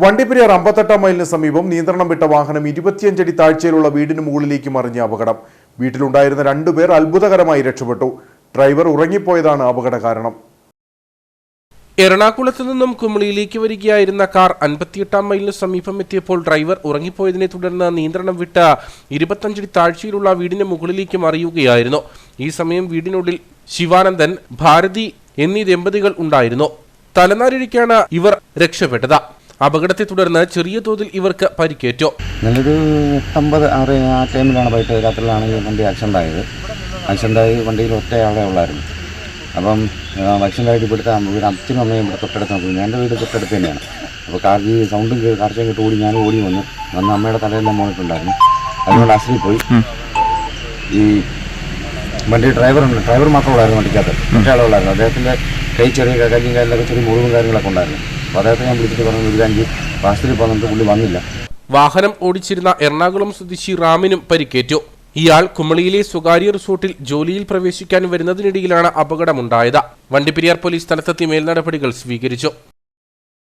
വണ്ടിപ്പെരിയാർ അമ്പത്തെട്ടാം മൈലിന് സമീപം നിയന്ത്രണം വിട്ട വാഹനം ഇരുപത്തിയഞ്ചടി താഴ്ചയിലുള്ള വീടിന് മുകളിലേക്ക് മറിഞ്ഞ അപകടം. വീട്ടിലുണ്ടായിരുന്ന രണ്ടുപേർ അത്ഭുതകരമായി രക്ഷപ്പെട്ടു. ഡ്രൈവർ ഉറങ്ങിപ്പോയതാണ് അപകട കാരണം. എറണാകുളത്ത് നിന്നും കുമളിയിലേക്ക് വരികയായിരുന്ന കാർ അൻപത്തിയെട്ടാം മൈലിന് സമീപം എത്തിയപ്പോൾ ഡ്രൈവർ ഉറങ്ങിപ്പോയതിനെ തുടർന്ന് നിയന്ത്രണം വിട്ട ഇരുപത്തഞ്ചടി താഴ്ചയിലുള്ള വീടിന് മുകളിലേക്ക് മറിയുകയായിരുന്നു. ഈ സമയം വീടിനുള്ളിൽ ശിവാനന്ദൻ ഭാരതി എന്നീ ദമ്പതികൾ ഉണ്ടായിരുന്നു. തലനാരിഴയ്ക്കാണ് ഇവർ രക്ഷപ്പെട്ടത്. അപകടത്തെ തുടർന്ന് ചെറിയ തോതിൽ ഇവർക്ക് പരിക്കേറ്റു. നല്ലൊരു എട്ടമ്പത് ആറ് ആ ടൈമിലാണ് വൈകിട്ട് രാത്രിയിലാണ് ഈ വണ്ടി ആക്സിഡന്റ് ആയത്. ആക്സിഡന്റ് ആയി വണ്ടിയിൽ ഒറ്റയാളെ ഉള്ളായിരുന്നു. അപ്പം ആക്സിഡന്റ് ആയിട്ട് ഇവിടുത്തെ വീട് അച്ഛനും അമ്മയും ഇവിടെ തൊട്ടടുത്ത് നോക്കുന്നു എന്റെ വീട് തൊട്ടടുത്ത് തന്നെയാണ്. അപ്പോൾ കാർ ഈ സൗണ്ടും കാർച്ചയും കേട്ട് ഓടി ഞാൻ ഓടി വന്നു വന്ന് അമ്മയുടെ തലയെല്ലാം മോണിട്ടുണ്ടായിരുന്നു അതുകൊണ്ട് ആശുപത്രിയിൽ പോയി. ഈ വണ്ടി ഡ്രൈവറുണ്ട് ഡ്രൈവർ മാത്രമുള്ളായിരുന്നു വണ്ടിക്കകത്ത്. ഒറ്റയാളെ ഉള്ളായിരുന്നു. അദ്ദേഹത്തിന്റെ കൈ ചെറിയ കല്ലും കാര്യങ്ങളൊക്കെ ചെറിയ മുറിവും കാര്യങ്ങളൊക്കെ ഉണ്ടായിരുന്നു. വാഹനം ഓടിച്ചിരുന്ന എറണാകുളം സ്വദേശി റാമിനും പരിക്കേറ്റു. ഇയാൾ കുമളിയിലെ സ്വകാര്യ റിസോർട്ടിൽ ജോലിയിൽ പ്രവേശിക്കാൻ വരുന്നതിനിടയിലാണ് അപകടമുണ്ടായത്. വണ്ടിപ്പെരിയാർ പോലീസ് സ്ഥലത്തെത്തി മേൽനടപടികൾ സ്വീകരിച്ചു.